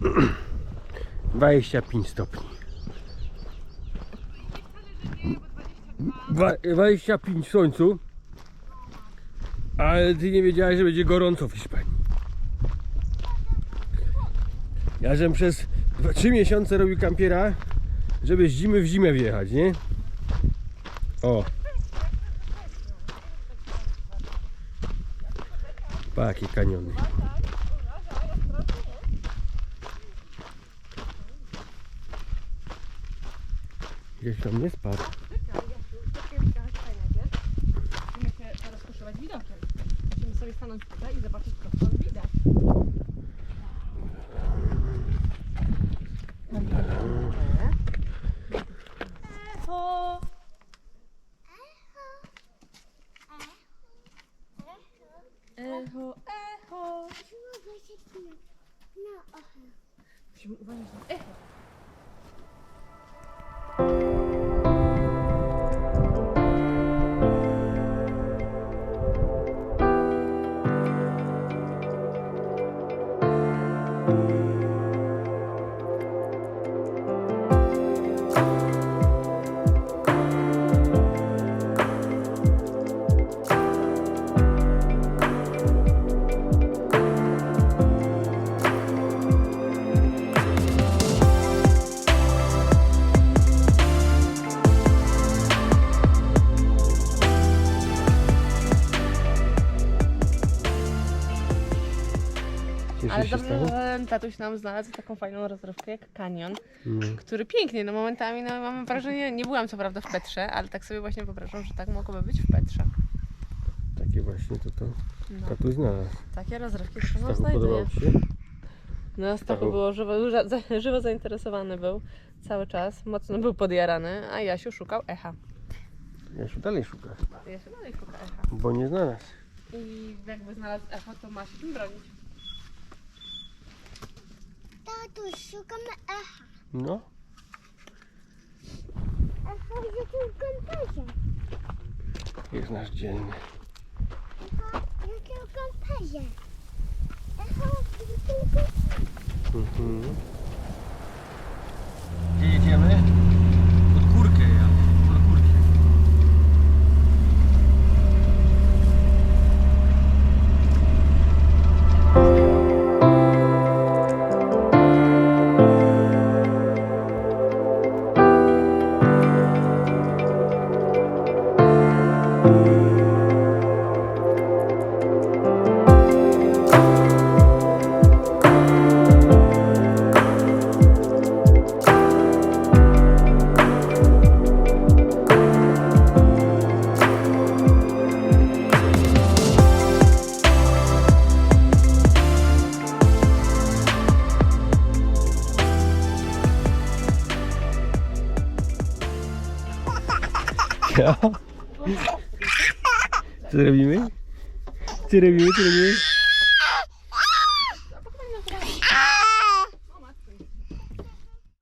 25 stopni. Dwa- 25 w słońcu. Ale ty nie wiedziałeś, że będzie gorąco w Hiszpanii. Ja żem przez 3 miesiące robił kampiera, żeby z zimy w zimę wjechać, nie? O. Pa, jakie kaniony. Gdzieś tam nie spadł. Musimy się rozkoszować widokiem. Musimy sobie stanąć tutaj i zobaczyć prosto widać. Echo! Echo, echo! Musimy uważać na echo. Ale się dobrze, tego? że tatuś nam znalazł taką fajną rozrywkę jak kanion, No. który pięknie, no momentami no, mam wrażenie, nie byłam co prawda w Petrze, ale tak sobie właśnie wyobrażam, że tak mogłoby być w Petrze. Takie właśnie to to No, tatuś znalazł. takie rozrywki Stachu, podobał znajduje. Ci się? No, Stachu Stachu. było żywo, za- żywo zainteresowany był cały czas, mocno był podjarany, a Jasiu szukał echa. Się dalej szuka chyba, Jasiu dalej szuka echa. bo nie znalazł. I jakby znalazł echo, to ma się tym bronić. Tatuś, szukamy echa. No, tu w kamperze. jest nasz dzielny. Tu w. Echo jest tu w kamperze. Mhm. Co robimy? Co robimy? Co robimy?